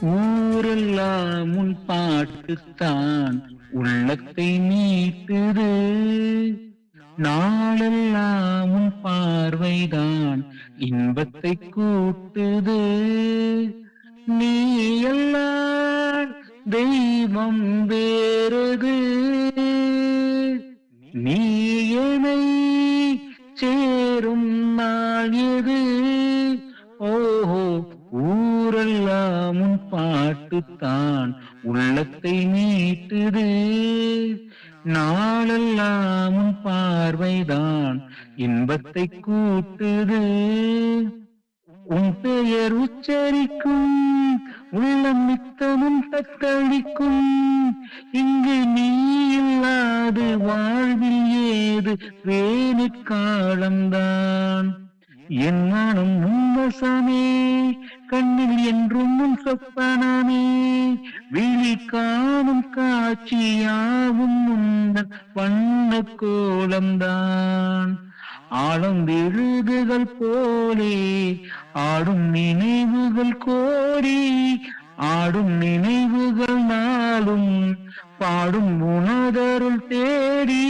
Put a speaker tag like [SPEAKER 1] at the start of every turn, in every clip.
[SPEAKER 1] ஊரெல்லாம் உன் பாட்டுத்தான் உள்ளத்தை மீட்டுது நாளெல்லாம் உன் பார்வைதான் இன்பத்தை கூட்டுது. நீ எல்லாம் தெய்வம் வேறது. நீ என்னை சேரும் நாள் எது? ஊரெல்லாம் உன் பாட்டுத்தான். உள்ளத்தை மீட்டுது நாளெல்லாம் உன் பார்வைதான். இன்பத்தை கூட்டுது. உன் பெயர் உச்சரிக்கும். உள்ளம் நித்தமும் தத்தளிக்கும். இங்கு நீ இல்லாது வாழ்வில் ஏது வேணிற்காலம்தான் என் மனம் உன்வசமே கண்ணு என்றும் உன் சொப்பனமே விழி காணும் காட்சியாவும் உந்தன் வண்ண கோலம்தான். ஆளும் விருதுகள் போலே ஆடும் நினைவுகள் கோரி ஆடும் நினைவுகள் நாளும் பாடும் உணதருள் தேடி.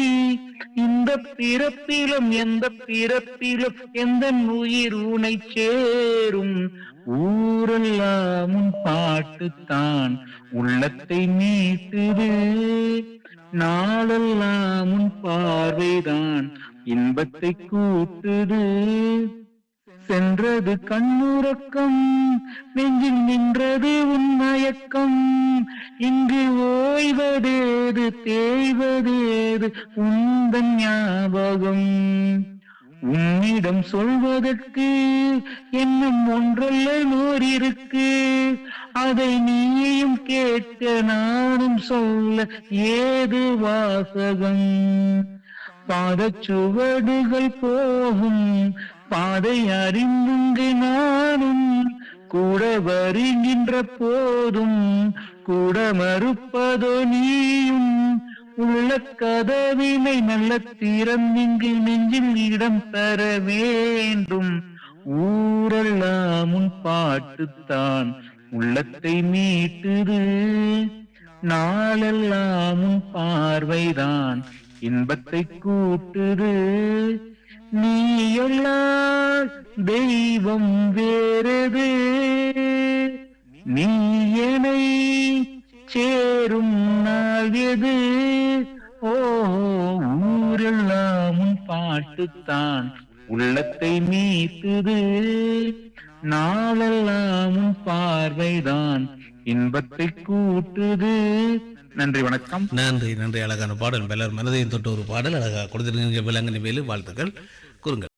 [SPEAKER 1] பிறப்பிலும் எந்த பிறப்பிலும் எந்த உயிர் உனை சேரும்? ஊரெல்லாம் உன் பாட்டுத்தான் உள்ளத்தை மீட்டுது. நாளெல்லாம் உன் பார்வைதான் இன்பத்தை கூட்டுது. சென்றது கண்ணுறக்கம் நெஞ்சில் நின்றது உன் மயக்கம். இங்கு ஓய்வதேது தேய்வதேது உந்தன் ஞாபகம். உன்னிடம் சொல்வதற்கு என்னும் ஒன்றல்ல நூறிருக்கு. அதை நீயும் கேட்க நானும் சொல்ல ஏது வாசகம்? பாதச்சுவடுகள் போகும் பாதை அறிந்துங்கு நானும் கூட வருகின்ற போதும் கூட மறுப்பதோ நீயும். உள்ள கதவினை நல்ல திறந்திங்கு நெஞ்சில் இடம் தர வேண்டும். ஊரெல்லாம் உன் பாட்டுத்தான் உள்ளத்தை மீட்டுது. நாளெல்லாம் உன் பார்வைதான் இன்பத்தை கூட்டுது. நீ எல்லாம் தெய்வம் வேறது? நீ என்னை சேரும் நாள் எது? ஓ ஊரெல்லாம் உன் பாட்டுத்தான் உள்ளத்தை மீட்டுது. நாளெல்லாம் உன் பார்வைதான் இன்பத்தை கூட்டுது. நன்றி வணக்கம்.
[SPEAKER 2] நன்றி நன்றி. அழகான பாடல். பலர் மனதையும் தொட்டு ஒரு பாடல். அழகாக கொடுத்திருக்கின்ற விலங்கின வேலு வாழ்த்துக்கள். கூறுங்கள்.